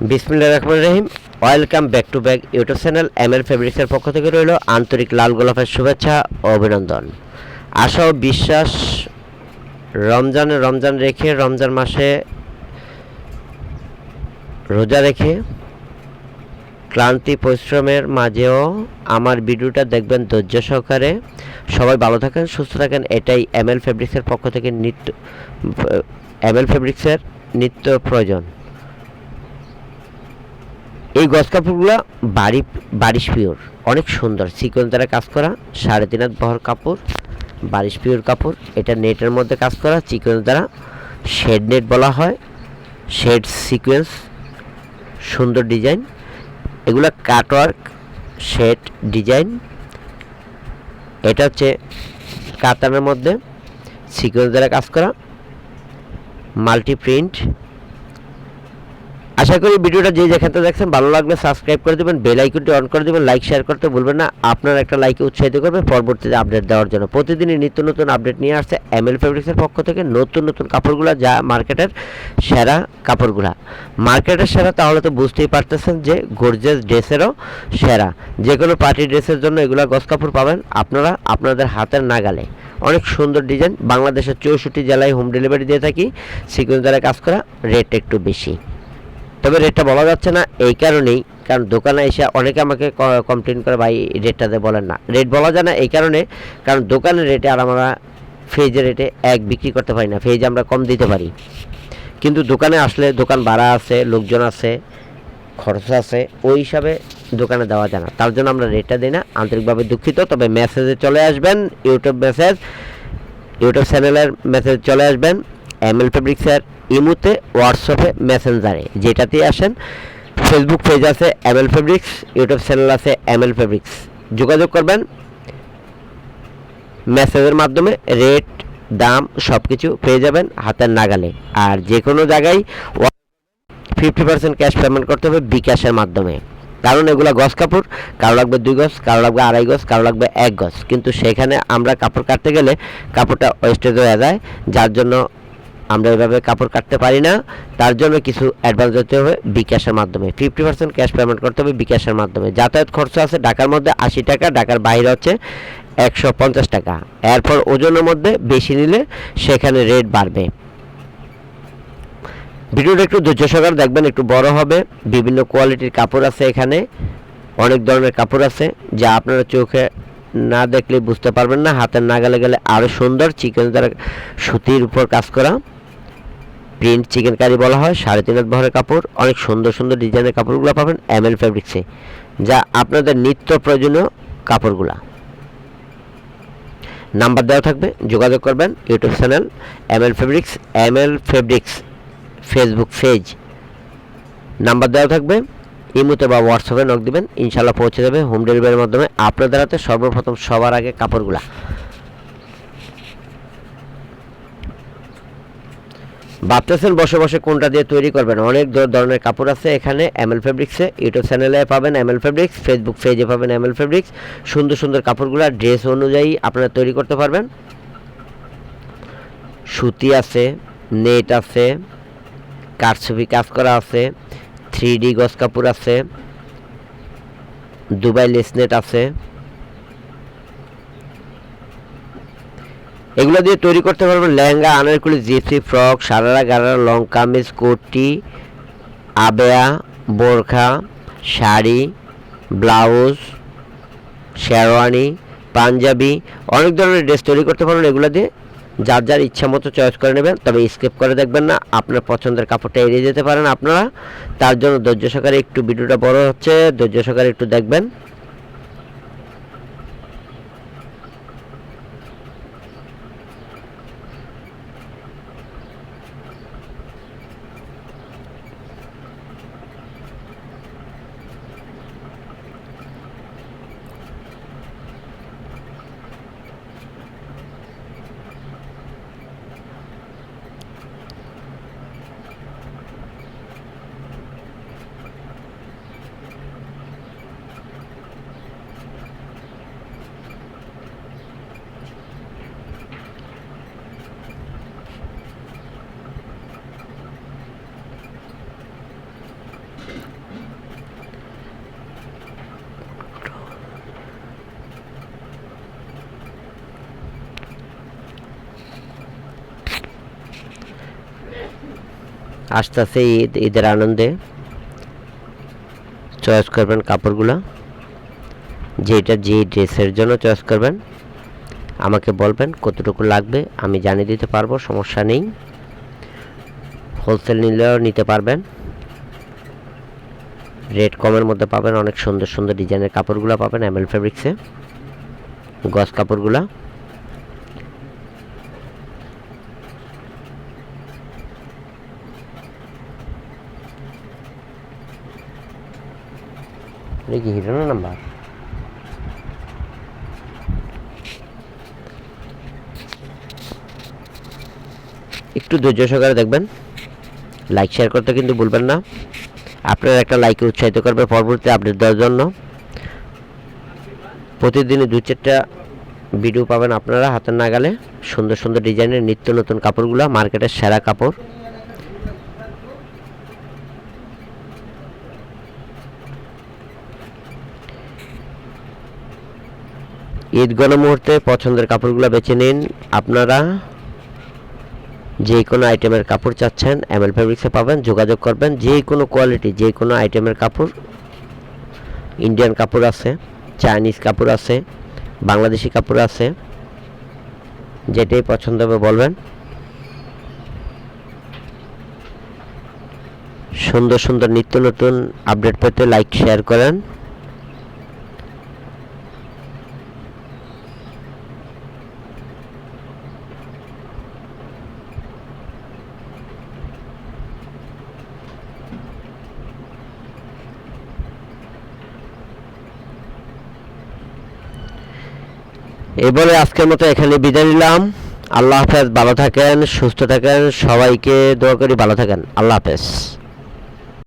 বিসমিল্লা রহমান রহিম। Welcome back to back YouTube channel M L ফেব্রিক্সের পক্ষ থেকে রইল আন্তরিক লাল গোলাপের শুভেচ্ছা ও অভিনন্দন। আশা ও বিশ্বাস রমজানে রমজান রেখে, রমজান মাসে রোজা রেখে, ক্লান্তি পরিশ্রমের মাঝেও আমার ভিডিওটা দেখবেন ধৈর্য সহকারে। সবাই ভালো থাকেন, সুস্থ থাকেন, এটাই এম এল ফেব্রিক্সের পক্ষ থেকে নিত্য, এম এল ফেব্রিক্সের নিত্য প্রয়োজন। এই গজ কাপড়গুলো বাড়ি, বারিশ পিওর। অনেক সুন্দর। সিকোয়েন্স দ্বারা কাজ করা সাড়ে তিন হাত বহর কাপড়, বারিশ পিওর কাপড়। এটা নেটের মধ্যে কাজ করা, সিকোয়েন্স দ্বারা। শেড নেট বলা হয়। শেড সিকোয়েন্স, সুন্দর ডিজাইন। এগুলো কাটওয়ার্ক, শেড ডিজাইন। এটা হচ্ছে কাতানের মধ্যে। সিকোয়েন্স দ্বারা কাজ করা। মাল্টি প্রিন্ট আশা করি ভিডিওটা যে যেখানে দেখছেন ভালো লাগলে সাবস্ক্রাইব করে দেবেন বেল আইকনটি অন করে দেবেন লাইক শেয়ার করতে ভুলবেন না। আপনার একটা লাইকে উৎসাহিত করবে পরবর্তীতে আপডেট দেওয়ার জন্য। প্রতিদিনই নিত্য নতুন আপডেট নিয়ে আসছে এম এল ফেব্রিক্সের পক্ষ থেকে নতুন নতুন কাপড়গুলো, যা মার্কেটের সেরা কাপড়গুলা। মার্কেটের সেরা তাহলে তো বুঝতেই পারতেছেন যে গর্জেস ড্রেসেরও সেরা। যে কোনো পার্টি ড্রেসের জন্য এগুলো গস কাপড় পাবেন আপনারা আপনাদের হাতের নাগালে। অনেক সুন্দর ডিজাইন বাংলাদেশের চৌষট্টি জেলায় হোম ডেলিভারি দিয়ে থাকি সিকুয়েন্স দ্বারা কাজ করা রেট একটু বেশি। তবে রেটটা বলা যাচ্ছে না, এই কারণেই। কারণ দোকানে এসে অনেকে আমাকে কমপ্লেন করে, ভাই রেটটা দিয়ে বলেন না। রেট বলা যায় না এই কারণে, কারণ দোকানের রেটে আর আমরা ফেজের রেটে এক বিক্রি করতে পারি না। ফেজ আমরা কম দিতে পারি। কিন্তু দোকানে আসলে দোকান ভাড়া আছে, লোকজন আছে, খরচ আছে, ওই হিসাবে দোকানে দেওয়া যায় না। তার জন্য আমরা রেটটা দিই না। আন্তরিকভাবে দুঃখিত, তবে মেসেজে চলে আসবেন ইউটিউব মেসেজ ইউটিউব চ্যানেলের মেসেজ চলে আসবেন। এম এল ফেব্রিক্সের ইমুতে হোয়াটসঅ্যাপে মেসেঞ্জারে যেটাতেই আসেন ফেসবুক পেজ আছে M L fabrics YouTube channel আছে এম এল ফেব্রিক্স যোগাযোগ করবেন মেসেজের মাধ্যমে রেট দাম সব কিছু পেয়ে যাবেন হাতের নাগালে। আর যে কোনো জায়গায় ফিফটি পার্সেন্ট ক্যাশ পেমেন্ট করতে হবে বিকাশের মাধ্যমে। কারণ এগুলো গজ কাপড়, কারও লাগবে দুই গজ কারও লাগবে আড়াই গজ কারও লাগবে এক গজ কিন্তু সেখানে আমরা কাপড় কাটতে গেলে কাপড়টা ওয়েস্টেজ হয়ে যায়, যার জন্য আমরা এভাবে কাপড় কাটতে পারি না। তার জন্য কিছু অ্যাডভান্স দিতে হবে বিকাশের মাধ্যমে। ফিফটি পার্সেন্ট ক্যাশ পেমেন্ট করতে হবে বিকাশের মাধ্যমে। যাতায়াত খরচ আছে ঢাকার মধ্যে আশি টাকা, ঢাকার বাইরে হচ্ছে একশো পঞ্চাশ টাকা। এরপর ওজনের মধ্যে বেশি নিলে সেখানে রেট বাড়বে। ভিডিওটা একটু ধৈর্য সহকারে দেখবেন, একটু বড় হবে। বিভিন্ন কোয়ালিটির কাপড় আছে এখানে। অনেক ধরনের কাপড় আছে, যা আপনারা চোখে না দেখলে বুঝতে পারবেন না। হাতের নাগালে গেলে আরও সুন্দর, চিকেন দ্বারা সুতির উপর কাজ করা। প্রিন্ট চিকেন কারি বলা হয়, সাড়ে তিন হাত বহরের কাপড়, অনেক সুন্দর সুন্দর ডিজাইনের কাপড়গুলো পাবেন এম এল ফেব্রিক্সে যা আপনাদের নিত্য প্রয়োজনীয় কাপড়গুলা। নাম্বার দেওয়া থাকবে, যোগাযোগ করবেন YouTube channel M L fabrics M L fabrics Facebook page number দেওয়া থাকবে ইমুতে বা হোয়াটসঅ্যাপে নক দিবেন ইনশাল্লাহ পৌঁছে যাবে হোম ডেলিভারির মাধ্যমে, আপনাদের হাতে সর্বপ্রথম সবার আগে কাপড়গুলা। ভাবতেছেন বসে বসে কোনটা দিয়ে তৈরি করবেন? অনেক ধরনের কাপড় আছে এখানে এমএল ফেব্রিক্সে ইউটিউব চ্যানেলে পাবেন এমএল ফেব্রিক্স ফেসবুক পেজে পাবেন এমএল ফেব্রিক্স সুন্দর সুন্দর কাপড়গুলো ড্রেস অনুযায়ী আপনারা তৈরি করতে পারবেন। সুতি আছে, নেট আছে কারছবি কাজ করা আছে থ্রি ডি গজ কাপড় আছে দুবাই লেসনেট আছে। এগুলো দিয়ে তৈরি করতে পারবেন lehenga, anarkali, gypsy, frock, sharara, gharara long kameez kurti, আবেয়া, বোরখা, শাড়ি, ব্লাউজ, শেরওয়ানি, পাঞ্জাবি, অনেক ধরনের ড্রেস তৈরি করতে পারবেন। এগুলো দিয়ে যার যার ইচ্ছা মতো চয়েস করে নেবেন, তবে স্কিপ করে দেখবেন না, আপনার পছন্দের কাপড়টা এড়িয়ে যেতে পারেন আপনারা। তার জন্য ধৈর্য সহকারে একটু ভিডিওটা বড় হচ্ছে, ধৈর্য সহকারে একটু দেখবেন। আস্তে আস্তে ঈদ, ঈদের আনন্দে। চয়েস করবেন কাপড়গুলো। যেটা যে ড্রেসের জন্য চয়েস করবেন, আমাকে বলবেন কতটুকু লাগবে, আমি জানিয়ে দিতে পারব, সমস্যা নেই। হোলসেল নিলেও নিতে পারবেন। রেট কমের মধ্যে পাবেন, অনেক সুন্দর সুন্দর ডিজাইনের কাপড়গুলো পাবেন, এমএল ফেব্রিক্সে। গস কাপড়গুলা। এটা কি হিরো নাম্বার একটু ধৈর্য সহকারে দেখবেন। লাইক শেয়ার করতে কিন্তু ভুলবেন না। আপনার একটা লাইকে উৎসাহিত করবে পরবর্তী আপডেট দেওয়ার জন্য। প্রতিদিনই দু চারটা ভিডিও পাবেন আপনারা হাতের নাগালে। সুন্দর সুন্দর ডিজাইনের নিত্য নতুন কাপড়গুলো মার্কেটের সেরা কাপড়। ঈদ মুহূর্তে পছন্দের কাপড়গুলো বেছে নিন। আপনারা যে কোনো আইটেমের কাপড় চাচ্ছেন, এমএল ফেব্রিক্সে পাবেন, যোগাযোগ করবেন। যে কোনো কোয়ালিটি যে কোনো আইটেমের কাপড়, ইন্ডিয়ান কাপড় আছে, চাইনিজ কাপড় আছে, বাংলাদেশি কাপড় আছে, যেটাই পছন্দ হবে বলবেন। সুন্দর সুন্দর নিত্য নতুন আপডেট পেতে লাইক, শেয়ার করেন। এই বলে আজকের মতো এখানে বিদায় নিলাম। আল্লাহ হাফেজ, ভালো থাকেন, সুস্থ থাকেন, সবাইকে দোয়া করি, ভালো থাকেন। আল্লাহ হাফেজ।